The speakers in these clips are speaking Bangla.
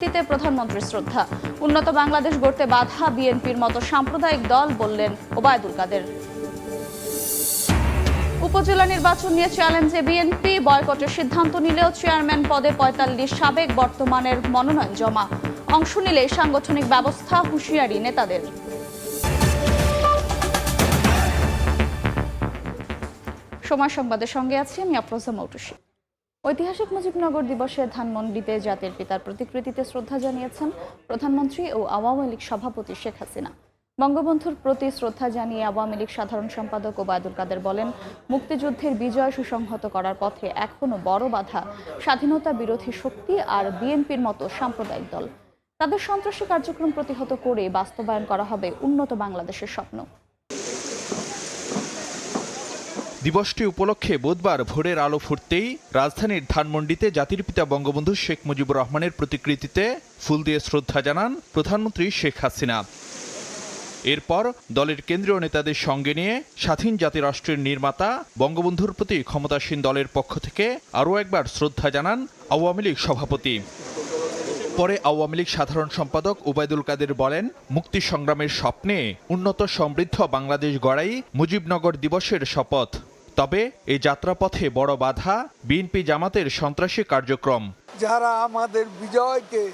তে প্রধানমন্ত্রীর শ্রদ্ধা। উন্নত বাংলাদেশ গড়তে বাধা বিএনপির মতো সাম্প্রদায়িক দল বললেন ওবায়দুল কাদের। উপজেলা নির্বাচন নিয়ে চ্যালেঞ্জে বিএনপি, বয়কটের সিদ্ধান্ত নিলেও চেয়ারম্যান পদে পঁয়তাল্লিশ সাবেক বর্তমানের মনোনয়ন জমা। অংশ নিলে সাংগঠনিক ব্যবস্থা হুঁশিয়ারি নেতাদের। সময় সংবাদের সঙ্গে আছি আমি আফরোজা মৌটুসি। ঐতিহাসিক মুজিবনগর দিবসে ধানমন্ডিতে জাতির পিতার প্রতিকৃতিতে শ্রদ্ধা জানিয়েছেন প্রধানমন্ত্রী ও আওয়ামী লীগ সভাপতি শেখ হাসিনা। বঙ্গবন্ধুর প্রতি শ্রদ্ধা জানিয়ে আওয়ামী লীগ সাধারণ সম্পাদক ওবায়দুল কাদের বলেন, মুক্তিযুদ্ধের বিজয় সুসংহত করার পথে এখনও বড় বাধা, স্বাধীনতা বিরোধী শক্তি আর বিএনপির মতো সাম্প্রদায়িক দল। তাদের সন্ত্রাসী কার্যক্রম প্রতিহত করে বাস্তবায়ন করা হবে উন্নত বাংলাদেশের স্বপ্ন। দিবসটি উপলক্ষে বুধবার ভোরের আলো ফুটতেই রাজধানীর ধানমন্ডিতে জাতির পিতা বঙ্গবন্ধু শেখ মুজিবুর রহমানের প্রতিকৃতিতে ফুল দিয়ে শ্রদ্ধা জানান প্রধানমন্ত্রী শেখ হাসিনা। এরপর দলের কেন্দ্রীয় নেতাদের সঙ্গে নিয়ে স্বাধীন জাতিরাষ্ট্রের নির্মাতা বঙ্গবন্ধুর প্রতি ক্ষমতাসীন দলের পক্ষ থেকে আরও একবার শ্রদ্ধা জানান আওয়ামী লীগ সভাপতি। পরে আওয়ামী লীগ সাধারণ সম্পাদক ওবায়দুল কাদের বলেন মুক্তি সংগ্রামের স্বপ্নে উন্নত সমৃদ্ধ বাংলাদেশ গড়াই মুজিবনগর দিবসের শপথ। তবে এই যাত্রাপথে বড় বাধা বিএনপি জামাতের সন্ত্রাসী কার্যক্রম। যারা আমাদের বিজয়কে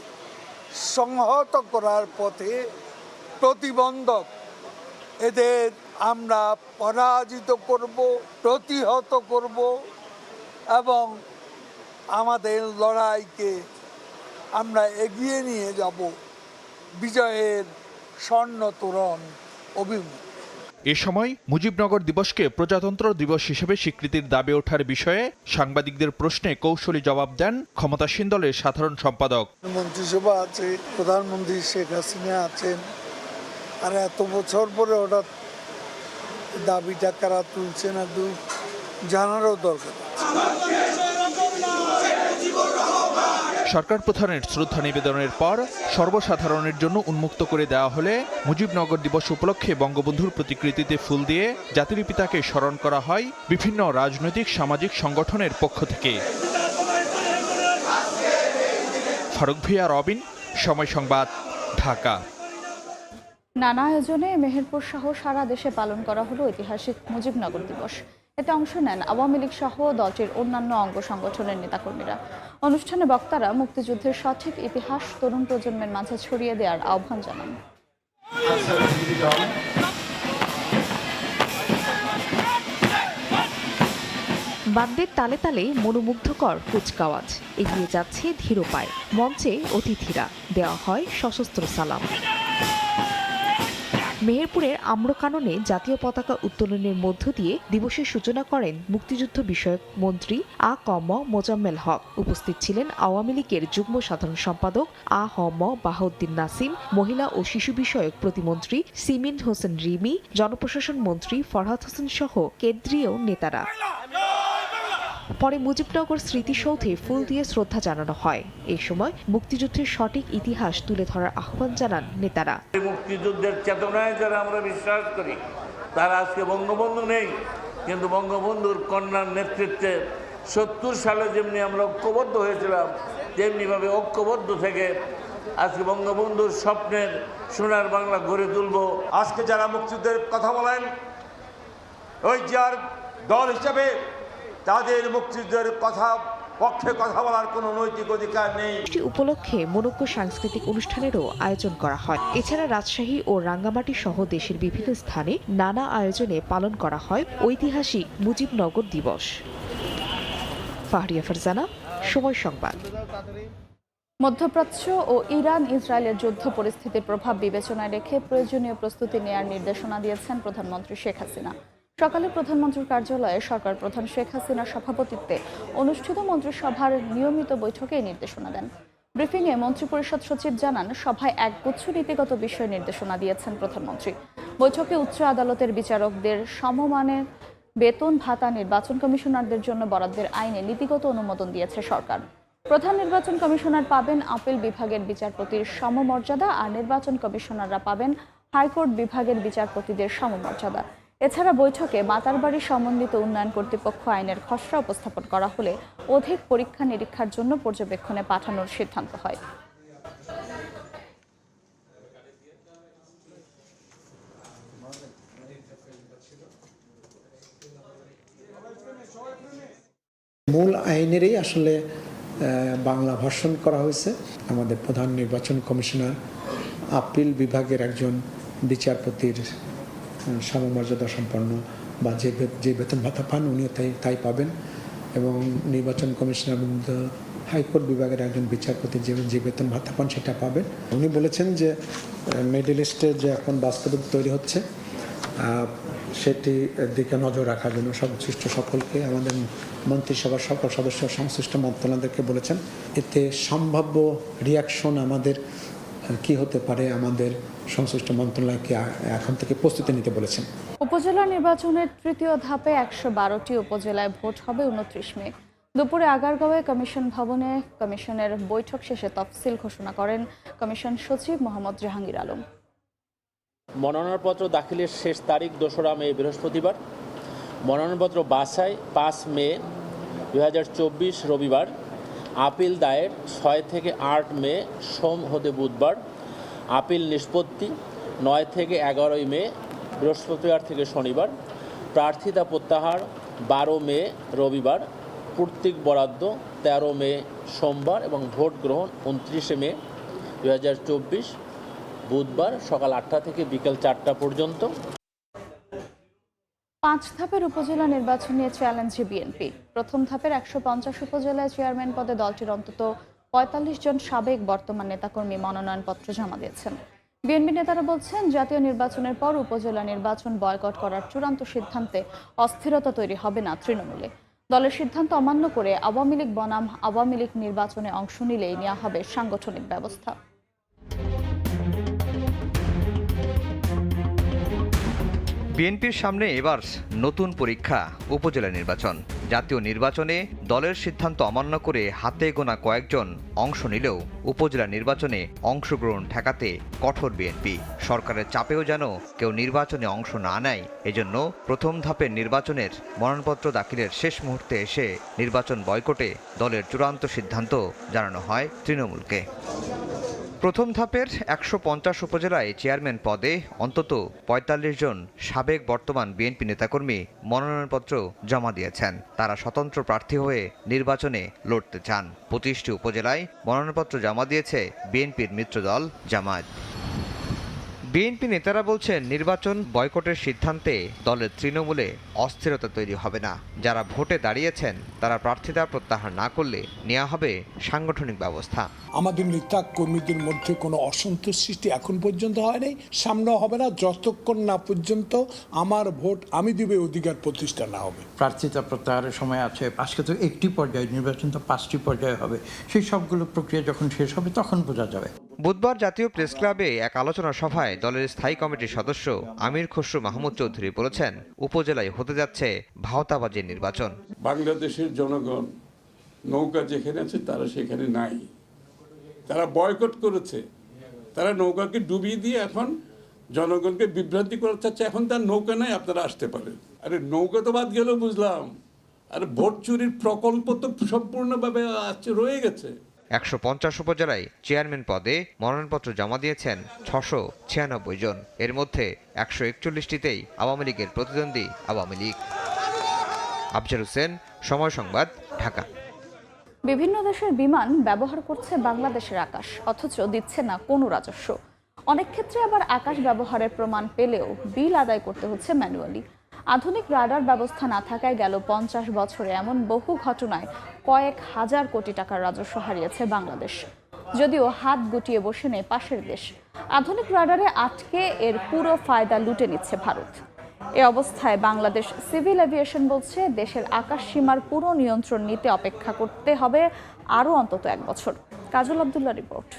সংহত করার পথে প্রতিবন্ধক, এদের আমরা পরাজিত করব, প্রতিহত করব এবং আমাদের লড়াইকে আমরা এগিয়ে নিয়ে যাব। বিজয়ের স্বর্ণ তোরণ অভিমুখ। এ সময় মুজিবনগর দিবসকে প্রজাতন্ত্র দিবস হিসেবে স্বীকৃতির দাবি ওঠার বিষয়ে সাংবাদিকদের প্রশ্নে কৌশলী জবাব দেন ক্ষমতাসীন দলের সাধারণ সম্পাদক মন্ত্রিসভা আছে, প্রধানমন্ত্রী শেখ হাসিনা আছেন আর এত বছর পরে হঠাৎ দাবিটা কারা তুলছে না জানারও দরকার। সরকার প্রধানের শ্রদ্ধা নিবেদনের পর সর্বসাধারণের জন্য উন্মুক্ত করে দেওয়া হলে মুজিবনগর দিবস উপলক্ষে বঙ্গবন্ধুর প্রতিকৃতিতে ফুল দিয়ে জাতির পিতাকে স্মরণ করা হয় বিভিন্ন রাজনৈতিক, সামাজিক সংগঠনের পক্ষ থেকে। ফারুক ভিয়া রবিন, সময় সংবাদ, ঢাকা। নানা আয়োজনে মেহেরপুর সহ সারা দেশে পালন করা হলো ঐতিহাসিক মুজিবনগর দিবস। এতে অংশ নেন আওয়ামী লীগ সহ দলটির অন্যান্য অঙ্গ সংগঠনের নেতাকর্মীরা। অনুষ্ঠানে বক্তারা মুক্তিযুদ্ধের সঠিক ইতিহাস, তরুণ প্রজন্মের মাঝে ছড়িয়ে দেওয়ার আহ্বান জানান। বাদ্যের তালে তালে মনোমুগ্ধকর কুচকাওয়াজ। এগিয়ে যাচ্ছে ধীর পায় মঞ্চে অতিথিরা। দেওয়া হয় সশস্ত্র সালাম। মেহেরপুরের আম্রকাননে জাতীয় পতাকা উত্তোলনের মধ্য দিয়ে দিবসের সূচনা করেন মুক্তিযুদ্ধ বিষয়ক মন্ত্রী আ ক ম মোজাম্মেল হক। উপস্থিত ছিলেন আওয়ামী লীগের যুগ্ম সাধারণ সম্পাদক আ হ ম বাহাউদ্দিন নাসিম, মহিলা ও শিশু বিষয়ক প্রতিমন্ত্রী সিমিন হোসেন রিমি, জনপ্রশাসন মন্ত্রী ফরহাদ হোসেন সহ কেন্দ্রীয় নেতারা। পরে মুজিবনগর স্মৃতিসৌধে ফুল দিয়ে শ্রদ্ধা জানানো হয়। এই সময় মুক্তিযুদ্ধের সঠিক ইতিহাস তুলে ধরার আহ্বান জানান নেতারা। মুক্তিযুদ্ধের চেতনায় যারা আমরা বিশ্বাস করি তারা আজকে বঙ্গবন্ধু নেই কিন্তু বঙ্গবন্ধুর কন্যার নেতৃত্বে সত্তর সালে যেমনি আমরা ঐক্যবদ্ধ হয়েছিলাম তেমনিভাবে ঐক্যবদ্ধ থেকে আজকে বঙ্গবন্ধুর স্বপ্নের সোনার বাংলা গড়ে তুলব। আজকে যারা মুক্তিযুদ্ধের কথা বলেন ওই যার দল হিসেবে তাদের মুক্তিযুদ্ধের কথা পক্ষে কথা বলার কোনো নৈতিক অধিকার নেই। উপলক্ষে মনোজ্ঞ সাংস্কৃতিক অনুষ্ঠানেরও আয়োজন করা হয়। এছাড়া রাজশাহী ও রাঙ্গামাটি সহ দেশের বিভিন্ন স্থানে নানা আয়োজনে পালন করা হয় ঐতিহাসিক মুজিবনগর দিবস। ফাহরিয়া ফারজানা সময় সংবাদ। মধ্যপ্রাচ্য ও ইরান ইসরায়েলের যুদ্ধ পরিস্থিতির প্রভাব বিবেচনায় রেখে প্রয়োজনীয় প্রস্তুতি নেয়ার নির্দেশনা দিয়েছেন প্রধানমন্ত্রী শেখ হাসিনা। সকালে প্রধানমন্ত্রীর কার্যালয়ে সরকার প্রধান শেখ হাসিনার সভাপতিত্বে অনুষ্ঠিত মন্ত্রিসভার নিয়মিত বৈঠকে এই নির্দেশনা দেন। ব্রিফিংয়ে মন্ত্রিপরিষদ সচিব জানান, সভায় একগুচ্ছ নীতিগত বিষয় নির্দেশনা দিয়েছেন প্রধানমন্ত্রী। বৈঠকে উচ্চ আদালতের বিচারকদের সমমানের বেতন ভাতা, নির্বাচন কমিশনারদের জন্য বরাদ্দের আইনে নীতিগত অনুমোদন দিয়েছে সরকার। প্রধান নির্বাচন কমিশনার পাবেন আপিল বিভাগের বিচারপতির সমমর্যাদা আর নির্বাচন কমিশনাররা পাবেন হাইকোর্ট বিভাগের বিচারপতিদের সমমর্যাদা। এছাড়া বৈঠকে বাতারবাড়ি সমন্বিত উন্নয়ন কর্তৃপক্ষ আইনের খসড়া উপস্থাপন করা হলে অধিক পরীক্ষা নিরীক্ষার জন্য পর্যবেক্ষণে পাঠানোর সিদ্ধান্ত হয়। মূল আইনেরই আসলে বাংলা ভাষণ করা হয়েছে। আমাদের প্রধান নির্বাচন কমিশনার আপিল বিভাগের একজন বিচারপতির সমমর্যাদা সম্পন্ন বা যে যে বেতন ভাতা পান উনিও তাই তাই পাবেন এবং নির্বাচন কমিশনার হাইকোর্ট বিভাগের একজন বিচারপতি যে যে বেতন ভাতা পান সেটা পাবেন। উনি বলেছেন যে মিডল ইস্টে যে এখন বাস্তবতা তৈরি হচ্ছে সেটি দিকে নজর রাখার জন্য সংশ্লিষ্ট সকলকে আমাদের মন্ত্রিসভার সকল সদস্য সংশ্লিষ্ট মন্ত্রণালয়দেরকে বলেছেন। এতে সম্ভাব্য রিয়াকশন আমাদের কি হতে পারে আমাদের সংশ্লিষ্ট মন্ত্রণালয়কে এখন থেকে প্রস্তুতি নিতে বলেছেন। উপজেলা নির্বাচনের তৃতীয় ধাপে একশো বারোটি উপজেলায় ভোট হবে উনত্রিশ মে। দুপুরে আগারগাঁওয়ে কমিশন ভবনে কমিশনের বৈঠক শেষে তফসিল ঘোষণা করেন কমিশন সচিব মোহাম্মদ জাহাঙ্গীর আলম। মনোনয়নপত্র দাখিলের শেষ তারিখ দোসরা মে বৃহস্পতিবার। মনোনয়নপত্র বাছাই পাঁচ মে দু হাজার চব্বিশ রবিবার। আপিল দায়ের ছয় থেকে আট মে, সোম হতে বুধবার। আপিল নিষ্পত্তি নয় থেকে এগারোই মে, বৃহস্পতিবার থেকে শনিবার। প্রার্থিতা প্রত্যাহার বারো মে, রবিবার। কর্তৃক বরাদ্দ তেরো মে, সোমবার এবং ভোট গ্রহণ উনত্রিশে মে দু হাজার চব্বিশ। বুধবার সকাল আটটা থেকে বিকেল চারটা পর্যন্ত। পাঁচ ধাপের উপজেলা নির্বাচন নিয়ে চ্যালেঞ্জে বিএনপি। প্রথম ধাপের একশো পঞ্চাশ উপজেলায় চেয়ারম্যান পদে দলটির অন্তত পঁয়তাল্লিশ জন সাবেক বর্তমান নেতাকর্মী মনোনয়নপত্র জমা দিয়েছেন। বিএনপি নেতারা বলছেন, জাতীয় নির্বাচনের পর উপজেলা নির্বাচন বয়কট করার চূড়ান্ত সিদ্ধান্তে অস্থিরতা তৈরি হবে না তৃণমূলে। দলের সিদ্ধান্ত অমান্য করে আওয়ামী লীগ বনাম, আওয়ামী লীগ নির্বাচনে অংশ নিলেই নেওয়া হবে সাংগঠনিক ব্যবস্থা। বিএনপির সামনে এবার নতুন পরীক্ষা, উপজেলা নির্বাচন। জাতীয় নির্বাচনে দলের সিদ্ধান্ত অমান্য করে হাতে গোনা কয়েকজন অংশ নিলেও উপজেলা নির্বাচনে অংশগ্রহণ ঠেকাতে কঠোর বিএনপি। সরকারের চাপেও যেন কেউ নির্বাচনে অংশ না নেয়, এজন্য প্রথম ধাপের নির্বাচনের মনোনয়নপত্র দাখিলের শেষ মুহূর্তে এসে নির্বাচন বয়কটে দলের চূড়ান্ত সিদ্ধান্ত জানানো হয় তৃণমূলকে। প্রথম ধাপের একশো পঞ্চাশ উপজেলায় চেয়ারম্যান পদে অন্তত পঁয়তাল্লিশ জন সাবেক বর্তমান বিএনপি নেতাকর্মী মনোনয়নপত্র জমা দিয়েছেন। তারা স্বতন্ত্র প্রার্থী হয়ে নির্বাচনে লড়তে চান। পঁচিশটি উপজেলায় মনোনয়নপত্র জমা দিয়েছে বিএনপির মিত্রদল জামায়াত। বিএনপি নেতারা বলছেন নির্বাচন বয়কটের সিদ্ধান্তে দলের তৃণমূলে অস্থিরতা তৈরি হবে না। যারা ভোটে দাঁড়িয়েছেন তারা প্রার্থিতা প্রত্যাহার না করলে নেওয়া হবে সাংগঠনিক ব্যবস্থা। আমাদের নেতা কর্মীদের মধ্যে কোনো অসন্তোষ সৃষ্টি এখন পর্যন্ত হয়নি সামনেও হবে না যতক্ষণ না পর্যন্ত আমার ভোট আমি দিবে অধিকার প্রতিষ্ঠা না হবে। প্রার্থিতা প্রত্যাহারের সময় আছে আজকে তো একটি পর্যায়ে নির্বাচন তো পাঁচটি পর্যায়ে হবে। সেই সবগুলো প্রক্রিয়া যখন শেষ হবে তখন বোঝা যাবে। বুধবার জাতীয় প্রেস ক্লাবে এক আলোচনা সভায় দলের স্থায়ী কমিটির সদস্য আমির খসরু মাহমুদ চৌধুরী বলেছেন, উপজেলায় হতে যাচ্ছে ভাওতাবাজির নির্বাচন। বাংলাদেশের জনগণ নৌকা যেখানে আছে তারা সেখানে নাই। তারা বয়কট করেছে। তারা নৌকাকে ডুবিয়ে দিয়ে এখন জনগণকে বিভ্রান্তি করার চাচ্ছে। এখন তার নৌকা নাই, আপনারা আসতে পারেন। আরে নৌকা তো বাদ গেল, বুঝলাম। আর ভোট চুরির প্রকল্প তো সম্পূর্ণভাবে রয়ে গেছে। একশো পঞ্চাশ উপজেলায় চেয়ারম্যান পদে মনোনয়নপত্র জমা দিয়েছেন ছশো ছিয়ানব্বই জন। এর মধ্যে একশো একচল্লিশটিতেই আওয়ামী লীগের প্রতিদ্বন্দ্বী আওয়ামী লীগ। আফজার হোসেন, সময় সংবাদ, ঢাকা। বিভিন্ন দেশের বিমান ব্যবহার করছে বাংলাদেশের আকাশ, অথচ দিচ্ছে না কোনো রাজস্ব। অনেক ক্ষেত্রে আবার আকাশ ব্যবহারের প্রমাণ পেলেও বিল আদায় করতে হচ্ছে ম্যানুয়ালি। আধুনিক রাডার ব্যবস্থা না থাকায় গেল পঞ্চাশ বছরে এমন বহু ঘটনায় কয়েক হাজার কোটি টাকার রাজস্ব হারিয়েছে বাংলাদেশ। যদিও হাত গুটিয়ে বসে নেই পাশের দেশ। আধুনিক রাডারে আটকে এর পুরো ফায়দা লুটে নিচ্ছে ভারত। এ অবস্থায় বাংলাদেশ সিভিল এভিয়েশন বলছে, দেশের আকাশ সীমার পুরো নিয়ন্ত্রণ নিতে অপেক্ষা করতে হবে আরও অন্তত এক বছর। কাজল আবদুল্লাহ রিপোর্ট।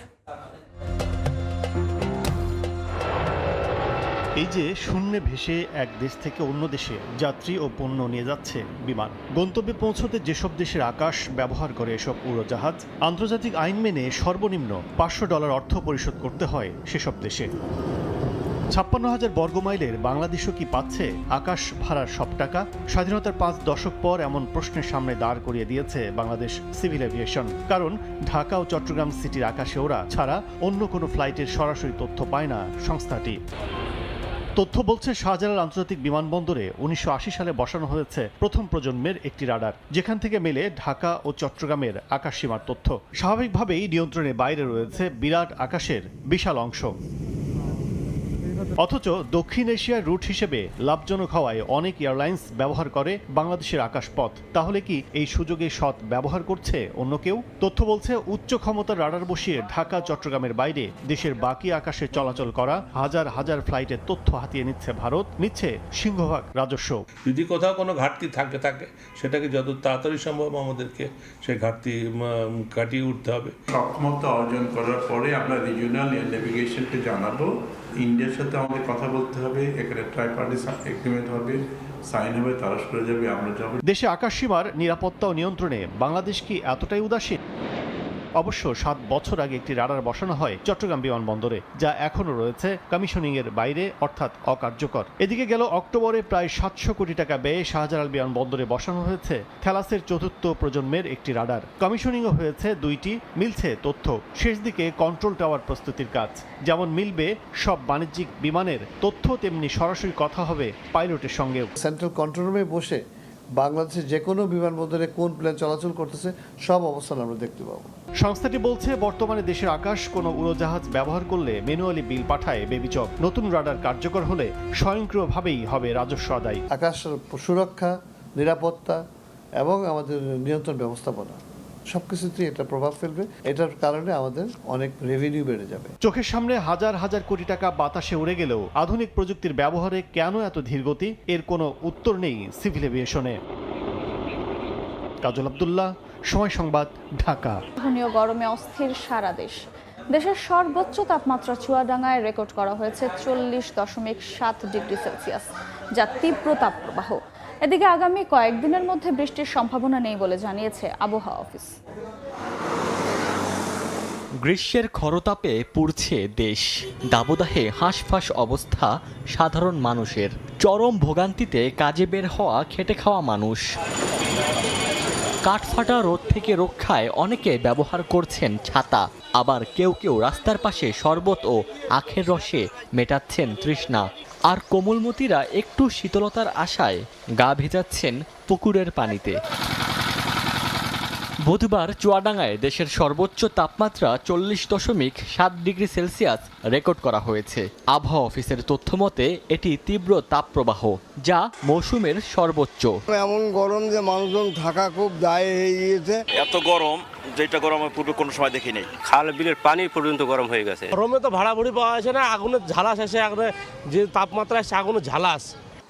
এই যে শূন্যে ভেসে এক দেশ থেকে অন্য দেশে যাত্রী ও পণ্য নিয়ে যাচ্ছে বিমান। গন্তব্যে পৌঁছতে যেসব দেশের আকাশ ব্যবহার করে এসব উড়োজাহাজ, আন্তর্জাতিক আইন মেনে সর্বনিম্ন পাঁচশো ডলার অর্থ পরিশোধ করতে হয় সেসব দেশে। ছাপ্পান্ন হাজার বর্গমাইলের বাংলাদেশও কি পাচ্ছে আকাশ ভাড়ার সব টাকা? স্বাধীনতার পাঁচ দশক পর এমন প্রশ্নের সামনে দাঁড় করিয়ে দিয়েছে বাংলাদেশ সিভিল এভিয়েশন। কারণ ঢাকা ও চট্টগ্রাম সিটির আকাশে ওরা ছাড়া অন্য কোনো ফ্লাইটের সরাসরি তথ্য পায় না সংস্থাটি। তথ্য বলছে শাহজালাল আন্তর্জাতিক বিমানবন্দরে উনিশশো আশি সালে বসানো হয়েছে প্রথম প্রজন্মের একটি রাডার, যেখান থেকে মেলে ঢাকা ও চট্টগ্রামের আকাশসীমার তথ্য। স্বাভাবিকভাবেই নিয়ন্ত্রণের বাইরে রয়েছে বিরাট আকাশের বিশাল অংশ। অথচ দক্ষিণ এশিয়ার রুট হিসেবে লাভজনক হওয়ায় অনেক এয়ারলাইন্স ব্যবহার করে বাংলাদেশের আকাশপথ। তাহলে কি এই সুযোগে সৎ ব্যবহার করছে অন্য কেউ? তথ্য বলছে উচ্চ ক্ষমতার রাডার বসিয়ে ঢাকা চট্টগ্রামের বাইরে দেশের বাকি আকাশে চলাচল করা হাজার হাজার ফ্লাইটের তথ্য হাতিয়ে নিচ্ছে ভারত নিচ্ছে সিংহভাগ রাজস্ব। যদি কোথাও কোনো ঘাটতি থাকে থাকে সেটাকে যত তাড়াতাড়ি সম্ভব আমাদেরকে সেই ঘাটতি কাটিয়ে উঠতে হবে। সক্ষমতা অর্জন করার পরে আমরা রিজিওনাল এয়ার নেভিগেশনকে জানাব। ইন্ডিয়ার সাথে আমাদের কথা বলতে হবে, এখানে ট্রাইপার্টি এগ্রিমেন্ট হবে সাইন হবে তারা সরে যাবে, আমরা যাব। দেশে আকাশসীমার নিরাপত্তা ও নিয়ন্ত্রণে বাংলাদেশ কি এতটাই উদাসীন? অবশ্য সাত বছর আগে একটি রাডার বসানো হয় চট্টগ্রাম বিমানবন্দরে, যা এখনও রয়েছে কমিশনিং এর বাইরে, অর্থাৎ অকার্যকর। এদিকে গেল অক্টোবরে প্রায় সাতশো কোটি টাকা ব্যয়ে শাহজালাল বিমানবন্দরে বসানো হয়েছে থ্যালাসের চতুর্থ প্রজন্মের একটি রাডার। কমিশনিংও হয়েছে দুইটি, মিলছে তথ্য। শেষ দিকে কন্ট্রোল টাওয়ার প্রস্তুতির কাজ। যেমন মিলবে, সব বাণিজ্যিক বিমানের তথ্য, তেমনি সরাসরি কথা হবে পাইলটের সঙ্গেও। সেন্ট্রাল কন্ট্রোল রুমে বসে বাংলাদেশের যে কোনো বিমানবন্দরে কোন প্লেন চলাচল করতেছে সব অবস্থান আমরা দেখতে পাবো। সংস্থাটি বলছে বর্তমানে দেশের আকাশ কোনো উড়োজাহাজ ব্যবহার করলে ম্যানুয়ালি বিল পাঠায় বেবিচক। নতুন রাডার কার্যকর হলে স্বয়ংক্রিয়ভাবেই হবে রাজস্ব আদায়। আকাশ সুরক্ষা নিরাপত্তা এবং আমাদের নিয়ন্ত্রণ ব্যবস্থাপনা। সব কিছুতেই এটা প্রভাব ফেলবে। এটার কারণে আমাদের অনেক রেভিনিউ বেড়ে যাবে। চোখের সামনে হাজার হাজার কোটি টাকা বাতাসে উড়ে গেলেও আধুনিক প্রযুক্তির ব্যবহারে কেন এত ধীরগতি এর কোনো উত্তর নেই সিভিল এভিয়েশনে। কাজল আবদুল্লাহ সময় সংবাদ ঢাকা। ঘনীয় গরমে অস্থির সারা দেশ। দেশের সর্বোচ্চ তাপমাত্রা চুয়াডাঙ্গায় রেকর্ড করা হয়েছে চল্লিশ দশমিক সাত ডিগ্রি সেলসিয়াস যা তীব্র তাপপ্রবাহ। এদিকে আগামী কয়েকদিনের মধ্যে বৃষ্টির সম্ভাবনা নেই বলে জানিয়েছে আবহাওয়া অফিস। গ্রীষ্মের খরতাপে পুড়ছে দেশ। দাবদাহে হাঁসফাঁস অবস্থা সাধারণ মানুষের। চরম ভোগান্তিতে কাজে বের হওয়া খেটে খাওয়া মানুষ। কাঠফাটা রোদ থেকে রক্ষায় অনেকে ব্যবহার করছেন ছাতা। আবার কেউ কেউ রাস্তার পাশে শরবত ও আখের রসে মেটাচ্ছেন তৃষ্ণা। আর কোমলমতিরা একটু শীতলতার আশায় গা ভেজাচ্ছেন পুকুরের পানিতে। বুধবার চুয়াডাঙ্গায় দেশের সর্বোচ্চ তাপমাত্রা চল্লিশ দশমিক সাত ডিগ্রি সেলসিয়াস রেকর্ড করা হয়েছে। আবহাওয়া অফিসের তথ্য মতে এটি তীব্র তাপপ্রবাহ যা মৌসুমের সর্বোচ্চ। এমন গরম যে মানুষজন থাকা খুব দায় হয়ে গিয়েছে। এত গরম যেটা গরম আমি পূর্বে কোনো সময় দেখি নাই খাল বিলের পানি পর্যন্ত গরম হয়ে গেছে। গরমে তো ভাড়া ভুড়ি পাওয়া যাচ্ছে না আগুনের ঝালাস আসে আগুনে যে তাপমাত্রা আসছে আগুনের ঝালাস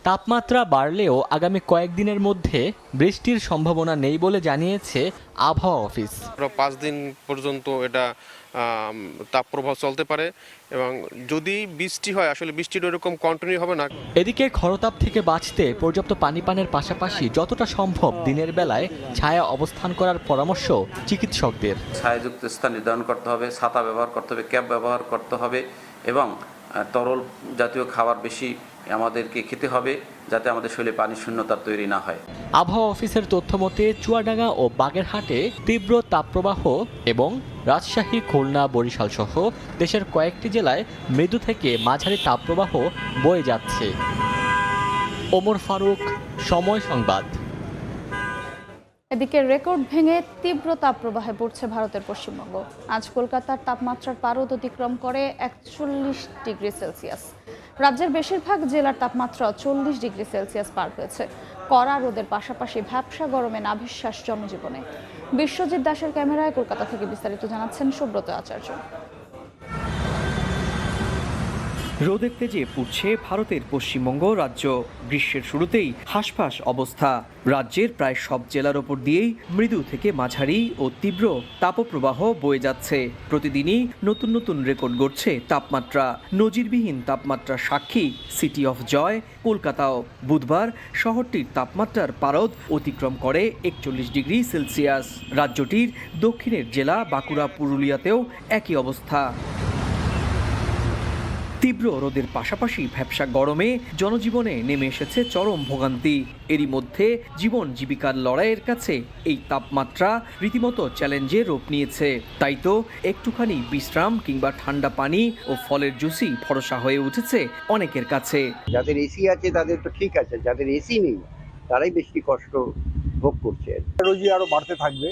তাপমাত্রা বাড়লেও আগামী কয়েকদিনের মধ্যে বৃষ্টির সম্ভাবনা নেই বলে জানিয়েছে আবহাওয়া অফিস। পাঁচ দিন পর্যন্ত এটা তাপপ্রবাহ চলতে পারে এবং যদি বৃষ্টি হয় আসলে বৃষ্টির ওরকম কন্টিনিউ হবে না। এদিকে খরতাপ থেকে বাঁচতে পর্যাপ্ত পানি পানের পাশাপাশি যতটা সম্ভব দিনের বেলায় ছায়া অবস্থান করার পরামর্শ চিকিৎসকদের। ছায়াযুক্ত স্থান নির্ধারণ করতে হবে ছাতা ব্যবহার করতে হবে ক্যাব ব্যবহার করতে হবে এবং তরল জাতীয় খাবার বেশি আমাদেরকে খেতে হবে যাতে আমাদের শরীরে পানি শূন্যতার তৈরি না হয়। আবহাওয়া অফিসের তথ্য মতে চুয়াডাঙ্গা ও বাগেরহাটে তীব্র তাপপ্রবাহ এবং রাজশাহী খুলনা বরিশাল সহ দেশের কয়েকটি জেলায় মৃদু থেকে মাঝারি তাপপ্রবাহ বয়ে যাচ্ছে। ওমর ফারুক সময় সংবাদ। এদিকে রেকর্ড ভেঙে তীব্র তাপপ্রবাহে পড়ছে ভারতের পশ্চিমবঙ্গ। আজ কলকাতার তাপমাত্রার পারদ অতিক্রম করে একচল্লিশ ডিগ্রি সেলসিয়াস। রাজ্যের বেশিরভাগ জেলার তাপমাত্রা চল্লিশ ডিগ্রি সেলসিয়াস পার হয়েছে। কড়া রোদের পাশাপাশি ভ্যাবসা গরমে নাভিশ্বাস জনজীবনে বিশ্বজিৎ দাসের ক্যামেরায় কলকাতা থেকে বিস্তারিত জানাচ্ছেন সুব্রত আচার্য। রোদের তেজে পুড়ছে ভারতের পশ্চিমবঙ্গ রাজ্য। গ্রীষ্মের শুরুতেই হাসফাস অবস্থা। রাজ্যের প্রায় সব জেলার ওপর দিয়েই মৃদু থেকে মাঝারি ও তীব্র তাপপ্রবাহ বয়ে যাচ্ছে। প্রতিদিনই নতুন নতুন রেকর্ড গড়ছে তাপমাত্রা। নজিরবিহীন তাপমাত্রা সাক্ষী সিটি অফ জয় কলকাতাও। বুধবার শহরটির তাপমাত্রার পারদ অতিক্রম করে একচল্লিশ ডিগ্রি সেলসিয়াস। রাজ্যটির দক্ষিণের জেলা বাঁকুড়া, পুরুলিয়াতেও একই অবস্থা। তীব্র রোদের পাশাপাশি ভ্যাবসা গরমে জনজীবনে নেমে এসেছে চরম ভোগান্তি। এরই মধ্যে জীবন জীবিকার লড়াইয়ের কাছে এই তাপমাত্রা রীতিমতো চ্যালেঞ্জের রূপ নিয়েছে। তাই তো একটুখানি বিশ্রাম কিংবা ঠান্ডা পানি ও ফলের জুসি ভরসা হয়ে উঠেছে অনেকের কাছে। যাদের এসি আছে তাদের তো ঠিক আছে। যাদের এসি নেই তারাই বেশি কষ্ট ভোগ করছে। রোজই আরও বাড়তে থাকবে।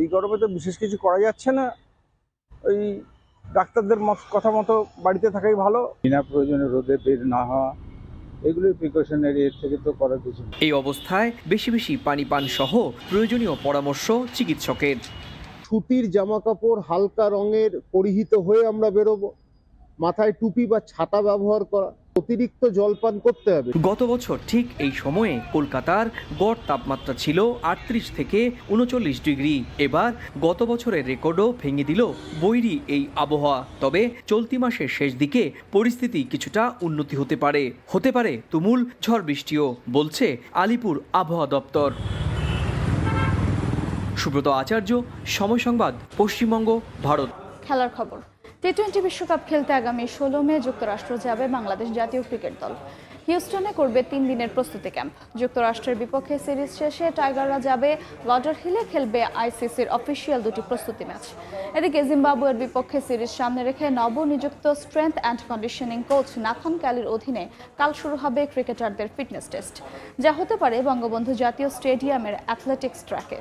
এই গরমে তো বিশেষ কিছু করা যাচ্ছে না। ওই ডাক্তারদের মত- কথা মতো বাড়িতে থাকাই ভালো। বিনা প্রয়োজনে রোদে বের না হওয়া এগুলোই প্রিকশনারি এর থেকে তো করার কিছু এই অবস্থায় বেশি বেশি পানি পান সহ প্রয়োজনীয় পরামর্শ চিকিৎসকের। সুতির জামা কাপড় হালকা রঙের পরিহিত হয়ে আমরা বেরোবো। মাথায় টুপি বা ছাতা ব্যবহার করা। অতিরিক্ত জলপান করতে হবে। গত বছর ঠিক এই সময়ে কলকাতার গড় তাপমাত্রা ছিল আটত্রিশ থেকে উনচল্লিশ ডিগ্রি। এবার গত বছরের রেকর্ডও ভেঙে দিল বৈরী এই আবহাওয়া। তবে চলতি মাসের শেষ দিকে পরিস্থিতি কিছুটা উন্নতি হতে পারে। হতে পারে তুমুল ঝড় বৃষ্টিও বলছে আলিপুর আবহাওয়া দপ্তর। সুব্রত আচার্য সময় সংবাদ পশ্চিমবঙ্গ ভারত। খেলার খবর। টি টোয়েন্টি বিশ্বকাপ খেলতে আগামী ষোলো মে যুক্তরাষ্ট্র যাবে বাংলাদেশ জাতীয় ক্রিকেট দল। হিউস্টনে করবে তিন দিনের প্রস্তুতি ক্যাম্প। যুক্তরাষ্ট্রের বিপক্ষে সিরিজ শেষে টাইগাররা যাবে লর্ডার হিলে খেলবে আইসিসির অফিসিয়াল দুটি প্রস্তুতি ম্যাচ। এদিকে জিম্বাবুয়ের বিপক্ষে সিরিজ সামনে রেখে নবনিযুক্ত strength and conditioning coach Nathan ক্যালির অধীনে কাল শুরু হবে ক্রিকেটারদের ফিটনেস টেস্ট। যা হতে পারে বঙ্গবন্ধু জাতীয় স্টেডিয়ামের অ্যাথলেটিক্স ট্র্যাকে।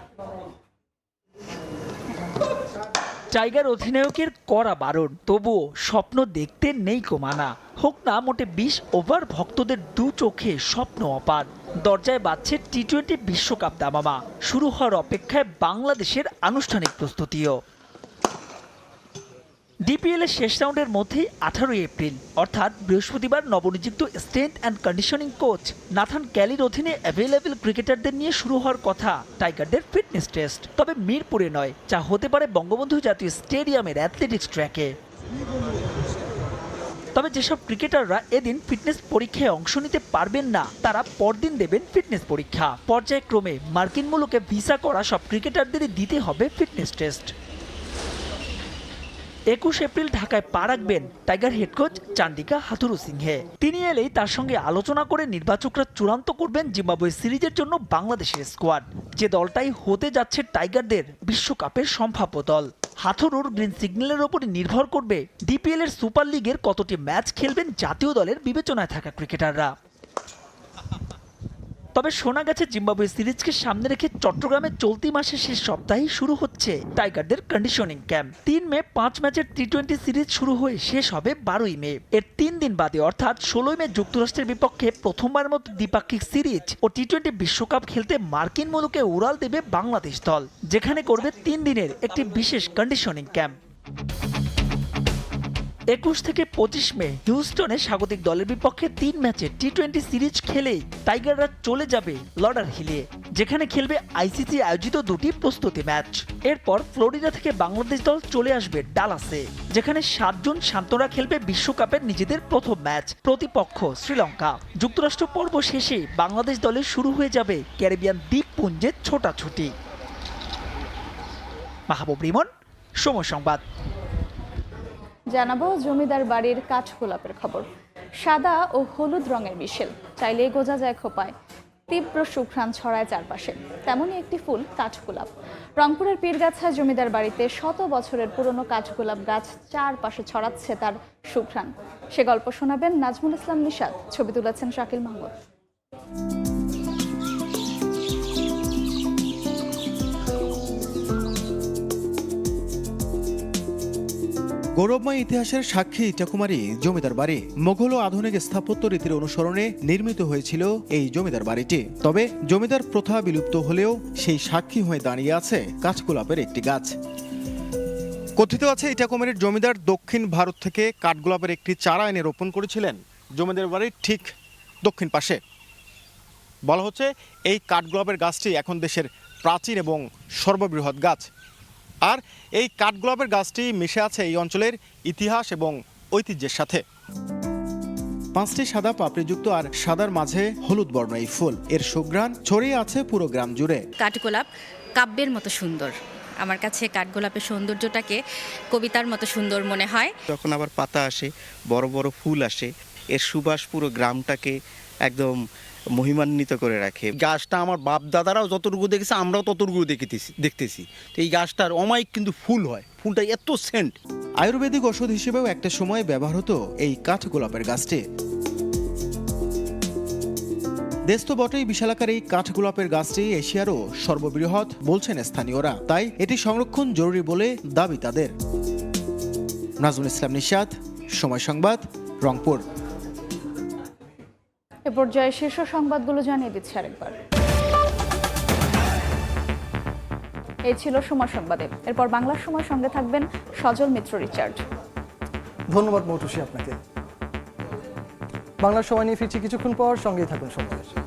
টাইগার অধিনায়কের করা বারণ। তবুও স্বপ্ন দেখতে নেই কমানা হোক না, মোটে বিশ ওভার ভক্তদের দু চোখে স্বপ্ন অপার। দরজায় বাজছে টি টোয়েন্টি বিশ্বকাপ দামামা। শুরু হওয়ার অপেক্ষায় বাংলাদেশের আনুষ্ঠানিক প্রস্তুতিও। ডিপিএল এর শেষ রাউন্ডের মধ্যেই আঠারোই এপ্রিল, অর্থাৎ বৃহস্পতিবার নবনিযুক্ত strength and conditioning coach Nathan ক্যালির অধীনে অ্যাভেলেবেল ক্রিকেটারদের নিয়ে শুরু হওয়ার কথা টাইগারদের ফিটনেস টেস্ট তবে মিরপুরে নয়, যা হতে পারে বঙ্গবন্ধু জাতীয় স্টেডিয়ামের অ্যাথলেটিক্স ট্র্যাকে তবে যেসব ক্রিকেটাররা এদিন ফিটনেস পরীক্ষায় অংশ নিতে পারবেন না, তারা পরদিন দেবেন ফিটনেস পরীক্ষা। পর্যায়ক্রমে মার্কিন মুলুকে ভিসা করা সব ক্রিকেটারদেরই দিতে হবে ফিটনেস টেস্ট একুশ এপ্রিল ঢাকায় পা রাখবেন টাইগার হেড কোচ হাথুরু সিংহে তিনি এলেই তার সঙ্গে আলোচনা করে নির্বাচকরা চূড়ান্ত করবেন জিম্বাবুয়ে সিরিজের জন্য বাংলাদেশের স্কোয়াড। যে দলটাই হতে যাচ্ছে টাইগারদের বিশ্বকাপের সম্ভাব্য দল। হাথুরুর গ্রিন সিগন্যালের ওপরে নির্ভর করবে ডিপিএল এর সুপার লিগের কতটি ম্যাচ খেলবেন জাতীয় দলের বিবেচনায় থাকা ক্রিকেটাররা। তবে শোনা গেছে জিম্বাবুয়ে সিরিজকে সামনে রেখে চট্টগ্রামে চলতি মাসের শেষ সপ্তাহেই শুরু হচ্ছে টাইগারদের কন্ডিশনিং ক্যাম্প তিন মে, পাঁচ ম্যাচের টি টোয়েন্টি সিরিজ শুরু হয়ে শেষ হবে বারোই মে। এর তিন দিন বাদে, অর্থাৎ ষোলোই মে যুক্তরাষ্ট্রের বিপক্ষে প্রথমবার মতো দ্বিপাক্ষিক সিরিজ ও টি টোয়েন্টি বিশ্বকাপ খেলতে মার্কিন মুলুকে উড়াল দেবে বাংলাদেশ দল, যেখানে করবে তিন দিনের একটি বিশেষ কন্ডিশনিং ক্যাম্প একুশ থেকে পঁচিশ মে, হিউস্টনে স্বাগতিক দলের বিপক্ষে তিন ম্যাচে টি টোয়েন্টি সিরিজ খেলেই টাইগাররা চলে যাবে লর্ডার হিলে, যেখানে খেলবে আইসিসি আয়োজিত দুটি প্রস্তুতি ম্যাচ। এরপর ফ্লোরিডা থেকে বাংলাদেশ দল চলে আসবে ডালাসে, যেখানে সাতজন শান্তরা খেলবে বিশ্বকাপের নিজেদের প্রথম ম্যাচ, প্রতিপক্ষ শ্রীলঙ্কা। যুক্তরাষ্ট্র পর্ব শেষে বাংলাদেশ দলের শুরু হয়ে যাবে ক্যারিবিয়ান দ্বীপপুঞ্জের ছোটাছুটি। মাহবুব রিমন, সময় সংবাদ। জানাব জমিদার বাড়ির কাঠগোলাপের খবর। সাদা ও হলুদ রঙের মিশেল, চাইলেই গোজা যায় খোপায়। তীব্র সুঘ্রাণ ছড়ায় চারপাশে। তেমনই একটি ফুল, কাঠগোলাপ। রংপুরের পীরগাছায় জমিদার বাড়িতে শত বছরের পুরনো কাঠগোলাপ গাছ চারপাশে ছড়াচ্ছে তার সুঘ্রাণ সে গল্প শোনাবেন নাজমুল ইসলাম নিশাদ ছবি তুলেছেন শাকিল মাহমুদ। গৌরবময় ইতিহাসের সাক্ষী ইটাকুমারী জমিদার বাড়ি। মোঘল ও আধুনিক স্থাপত্য রীতির অনুসরণে নির্মিত হয়েছিল এই জমিদার বাড়িটি। তবে জমিদার প্রথা বিলুপ্ত হলেও সেই সাক্ষী হয়ে দাঁড়িয়ে আছে কাঠগোলাপের একটি গাছ। কথিত আছে ইটাকুমারীর জমিদার দক্ষিণ ভারত থেকে কাঠগোলাপের একটি চারা এনে রোপণ করেছিলেন। জমিদার বাড়ির ঠিক দক্ষিণ পাশে। বলা হচ্ছে, এই কাঠগোলাপের গাছটি এখন দেশের প্রাচীন এবং সর্ববৃহৎ গাছ। আর এই কাঠগোলাপের গাছটি মিশে আছে এই অঞ্চলের ইতিহাস এবং ঐতিহ্যের সাথে। পাঁচটি সাদা পাপড়িযুক্ত আর সাদার মাঝে হলুদ বর্ণ এই ফুল। এর সুঘ্রাণ ছড়িয়ে আছে পুরো গ্রাম জুড়ে। কাঠগোলাপ কাব্যের মতো সুন্দর। আমার কাছে কাঠগোলাপের সৌন্দর্যটাকে কবিতার মতো সুন্দর মনে হয়। যখন আবার পাতা আসে বড় বড় ফুল আসে এর সুবাস পুরো গ্রামটাকে একদম মহিমান্বিত করে রাখে। গাছটা আমার বাপ দাদারাও যতটুকু দেখেছে আমরাও ততটুকু দেখতেছি দেখতেছি। তো এই গাছটার অমায়িক কিন্তু ফুল হয় ফুলটা এত সেন্ট। আয়ুর্বেদিক ওষুধ হিসেবেও একটা সময় ব্যবহার হতো এই কাঠগোলাপের গাছটি। দেশ তো বটেই বিশালাকার এই কাঠগোলাপের গাছটি এশিয়ারও সর্ববৃহৎ বলছেন স্থানীয়রা। তাই এটি সংরক্ষণ জরুরি বলে দাবি তাদের। নাজমুল ইসলাম নিশাদ সময় সংবাদ রংপুর। এ পর্যায়ে শীর্ষ সংবাদগুলো জানিয়ে দিচ্ছে আরেকবার। এই ছিল সময় সংবাদে। এরপর বাংলার সময় সঙ্গে থাকবেন সজল মিত্র রিচার্ড। ধন্যবাদ মৌটুসি আপনাকে। বাংলার সময় নিয়ে ফিরছি কিছুক্ষণ পর, সঙ্গেই থাকুন সময়।